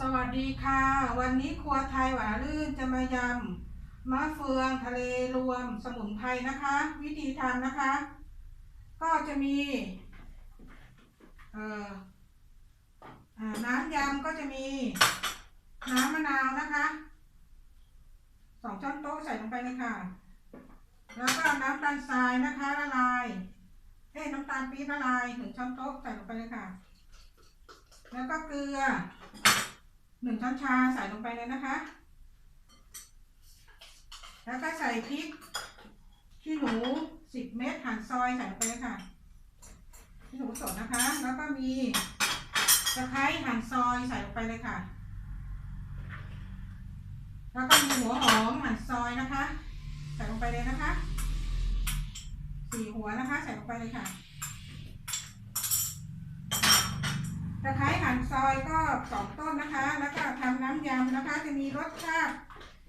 สวัสดีค่ะ วันนี้ครัวไทยหวานลื่นจะมายำมะเฟืองทะเลรวมสมุนไพรนะคะ วิธีทำนะคะ ก็จะมีเอ่อน้ำยำก็จะมีน้ำมะนาวนะคะสองช้อนโต๊ะใส่ลงไปเลยค่ะ แล้วก็น้ำตาลทรายนะคะละลายเอ้น้ำตาลปี๊บละลายหนึ่งช้อนโต๊ะใส่ลงไปเลยค่ะ แล้วก็เกลือ หนึ่งช้อนชาใส่ลงไปเลยนะคะ แล้วก็ใส่พริกขี้หนูสิบเม็ดหั่นซอยใส่ลงไปเลยค่ะขี้หนูสดนะคะ แล้วก็มีตะไคร้หั่นซอยใส่ลงไปเลยค่ะ แล้วก็มีหัวหอมหั่นซอยนะคะ ใส่ลงไปเลยนะคะสี่หัวนะคะ ใส่ลงไปเลยค่ะตะไคร้หั่นซอยก็ สองต้นนะคะ แล้วก็ทำน้ำยำนะคะ จะมีรสชาติ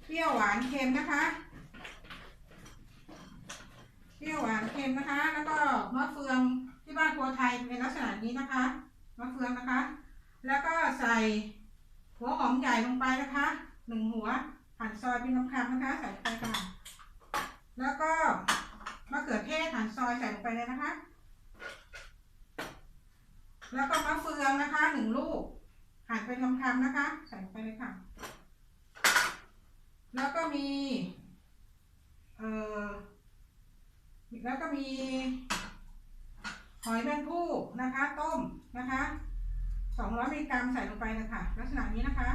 เปรี้ยวหวานเค็มนะคะเปรี้ยวหวานเค็มนะคะ แล้วก็มะเฟืองที่บ้านครัวไทยเป็นลักษณะนี้นะคะมะเฟืองนะคะ แล้วก็ใส่หัวหอมใหญ่ลงไปนะคะหนึ่งหัวหั่นซอยเป็นคำๆนะคะ ใส่ลงไปค่ะ แล้วก็มะเขือเทศหั่นซอยใส่ลงไปเลยนะคะ แล้วก็มะเฟืองนะคะหนึ่งลูกหั่นเป็ นะคะ ใส่ลงไปเลยค่ะ แล้วก็มี เอ่อ แล้วก็มี หอยแมงภู่นะคะ ต้มนะคะสองร้อยมิลลิกรัมใส่ลงไปเลยค่ะ ลักษณะนี้นะคะ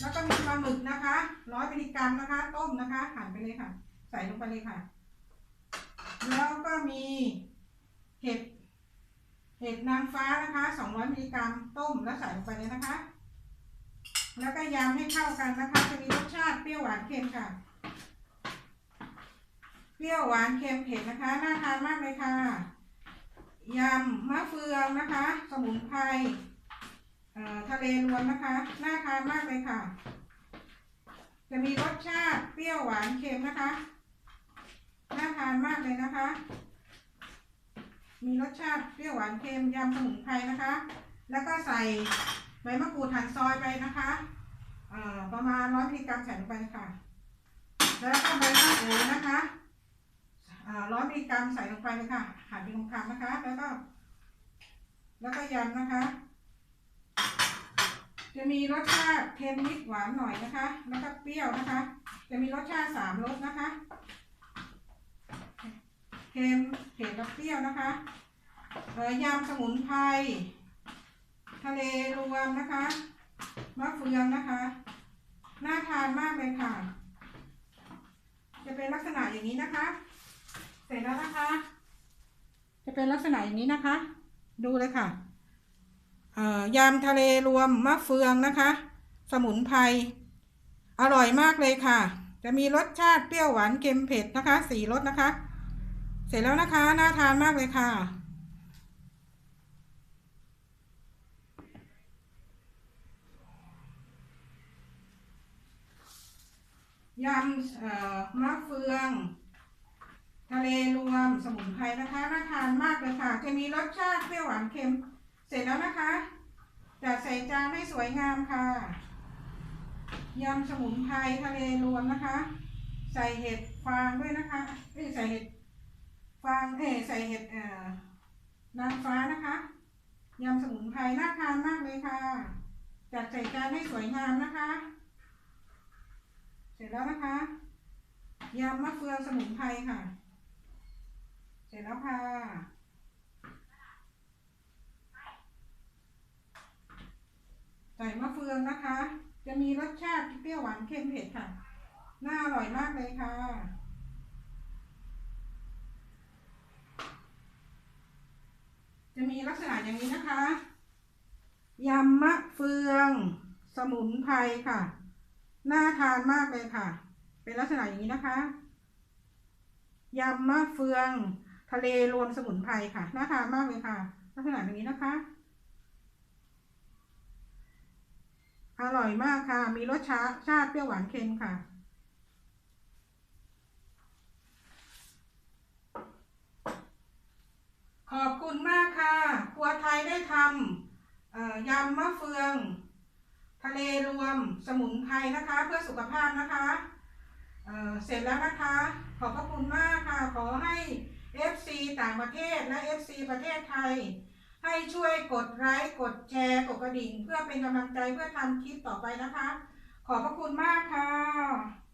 แล้วก็มีปลาหมึกนะคะร้อยมิลลิกรัมนะคะ ต้มนะคะหั่นไปเลยค่ะ ใส่ลงไปเลยค่ะ แล้วก็มีเห็ด เห็ดนางฟ้านะคะ 200มิลลิกรัมต้มแล้วใส่ลงไปเลยนะคะ แล้วก็ยำให้เข้ากันนะคะ จะมีรสชาติเปรี้ยวหวานเค็มค่ะ เปรี้ยวหวานเค็มเผ็ดนะคะ น่าทานมากเลยค่ะ ยำมะเฟืองนะคะ สมุนไพรเอ่อทะเลรวมนะคะ น่าทานมากเลยค่ะ จะมีรสชาติเปรี้ยวหวานเค็มนะคะ น่าทานมากเลยนะคะ มีรสชาติเปรี้ยวหวานเค็มยำสมุนไพรนะคะ แล้วก็ใส่ใบมะกรูดหั่นซอยไปนะคะเอ่อประมาณร้อยมิลลิกรัมใส่ลงไปค่ะ แล้วก็ใบมะกรูดนะคะร้อยมิลลิกรัมใส่ลงไปเลยค่ะ หั่นเป็นคำๆนะคะ แล้วก็ แล้วก็ยำนะคะ จะมีรสชาติเค็มนิดหวานหน่อยนะคะ แล้วก็เปรี้ยวนะคะ จะมีรสชาติสามรสนะคะ ค็มเผ็ดและเปรี้ยวนะคะยำสมุนไพรทะเลรวมนะคะมะเฟืองนะคะน่าทานมากเลยค่ะ จะเป็นลักษณะอย่างนี้นะคะ เสร็จแล้วนะคะ จะเป็นลักษณะอย่างนี้นะคะ ดูเลยค่ะยำทะเลรวมมะเฟืองนะคะ สมุนไพรอร่อยมากเลยค่ะ จะมีรสชาติเปรี้ยวหวานเค็มเผ็ดนะคะ สี่รสนะคะ เสร็จแล้วนะคะน่าทานมากเลยค่ะ ยำมะเฟือง ทะเลรวมสมุนไพรนะคะน่าทานมากเลยค่ะ จะมีรสชาติเปรี้ยวหวานเค็ม เสร็จแล้วนะคะจัดใส่จานให้สวยงามค่ะ ยำสมุนไพรทะเลรวมนะคะ ใส่เห็ดฟางด้วยนะคะเอ้ยใส่เห็ด ฟางเอใส่เห็ดเอ่อนางฟ้านะคะยำสมุนไพรน่าทานมากเลยค่ะ จัดใส่จานให้สวยงามนะคะ เสร็จแล้วนะคะยำมะเฟืองสมุนไพรค่ะ เสร็จแล้วค่ะใส่มะเฟืองนะคะ จะมีรสชาติเปรี้ยวหวานเค็มเผ็ดค่ะ น่าอร่อยมากเลยค่ะ จะมี ลักษณะอย่างนี้นะคะยำมะเฟือง สมุนไพรค่ะ น่าทานมากเลยค่ะ เป็นลักษณะอย่างนี้นะคะยำมะเฟือง ทะเลรวมสมุนไพรค่ะ น่าทานมากเลยค่ะ ลักษณะอย่างนี้นะคะอร่อยมากค่ะ มีรสชาติชาติเปรี้ยวหวานเค็มค่ะ ขอบคุณมากค่ะ ครัวไทยได้ทำ อยำมะเฟือง ทะเลรวมสมุนไพรนะคะ เพื่อสุขภาพนะคะเเสร็จแล้วนะคะ ขอบพระคุณมากค่ะ ขอให้ FC ต่างประเทศและ FC ประเทศไทย ให้ช่วยกดไลค์กดแชร์กดกระดิ่ง เพื่อเป็นกำลังใจเพื่อทำคลิปต่อไปนะคะ ขอบพระคุณมากค่ะ